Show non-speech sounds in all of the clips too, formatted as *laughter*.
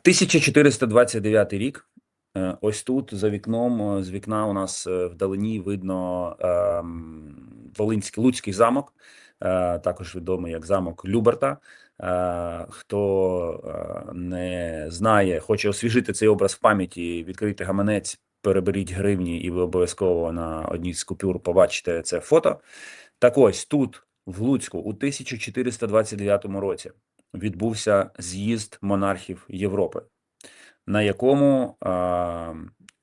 1429 рік. Е, Ось тут за вікном, е, з вікна у нас е, вдалині видно ем, Волинський Луцький замок, також відомий як замок Люберта. Хто не знає, хоче освіжити цей образ в пам'яті, відкрити гаманець, переберіть гривні, і ви обов'язково на одній з купюр побачите це фото. Так ось тут, в Луцьку, у 1429 році відбувся з'їзд монархів Європи, на якому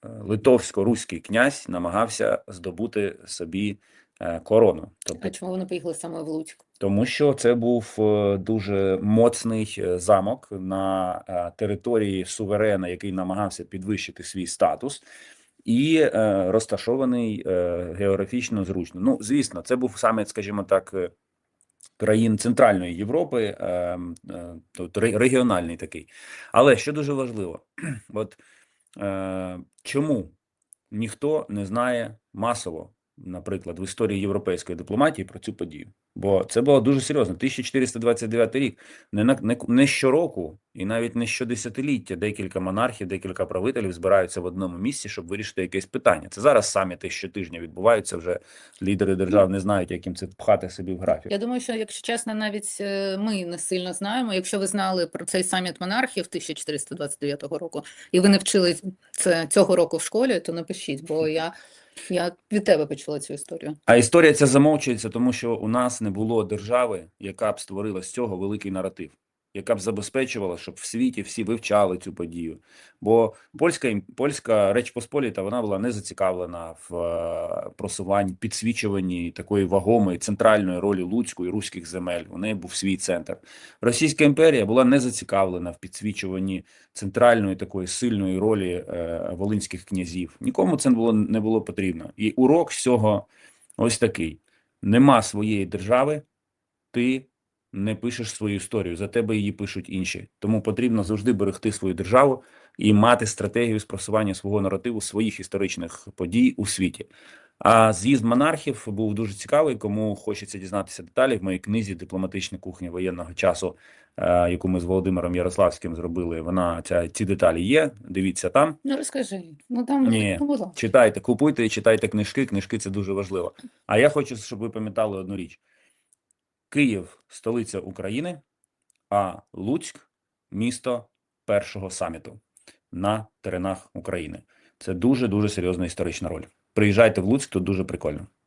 литовсько-руський князь намагався здобути собі е, корону. Тобто, А чому вони поїхали саме в Луцьк? тому що це був е, дуже моцний е, замок на території суверена, який намагався підвищити свій статус, і е, розташований е, географічно зручно. Ну, звісно, це був саме, скажімо так, країн Центральної Європи, е, е, тобто регіональний такий. Але що дуже важливо, *clears throat* от е, чому ніхто не знає масово, наприклад, в історії європейської дипломатії про цю подію? Бо це було дуже серйозно. 1429 рік. Не, на, не, не щороку і навіть не щодесятиліття декілька монархів, декілька правителів збираються в одному місці, щоб вирішити якесь питання. Це зараз саміти щотижня відбуваються. Вже лідери держав не знають, як їм це пхати собі в графік. Я думаю, що, якщо чесно, навіть е, ми не сильно знаємо. Якщо ви знали про цей саміт монархів 1429 року, і ви не вчили це цього року в школі, то напишіть, бо я, я від тебе почула цю історію. А історія ця замовчується, тому що у нас не було держави, яка б створила з цього великий наратив, яка б забезпечувала, щоб в світі всі вивчали цю подію. Бо польська польська Реч Посполіта вона була не зацікавлена в е, просуванні, підсвічуванні такої вагомої центральної ролі Луцької і руських земель. У неї був свій центр. Російська імперія була не зацікавлена в підсвічуванні центральної такої сильної ролі е, волинських князів. Нікому це було не було потрібно. І урок з цього ось такий: нема своєї держави, ти не пишеш свою історію, за тебе її пишуть інші. Тому потрібно завжди берегти свою державу і мати стратегію з просування свого наративу, своїх історичних подій у світі. А з'їзд монархів був дуже цікавий. Кому хочеться дізнатися деталі в моїй книзі Дипломатична кухня воєнного часу, е, яку ми з Володимиром Ярославським зробили. Вона ця ці деталі є. Дивіться там. Ну розкажи. Ну там Ні. ну, будь ласка. Читайте, купуйте і читайте книжки. Книжки це дуже важливо. А я хочу, щоб ви пам'ятали одну річ: Київ столиця України, а Луцьк місто першого саміту на теренах України. Це дуже дуже серйозна історична роль. Приїжджайте в Луцьк, тут дуже прикольно.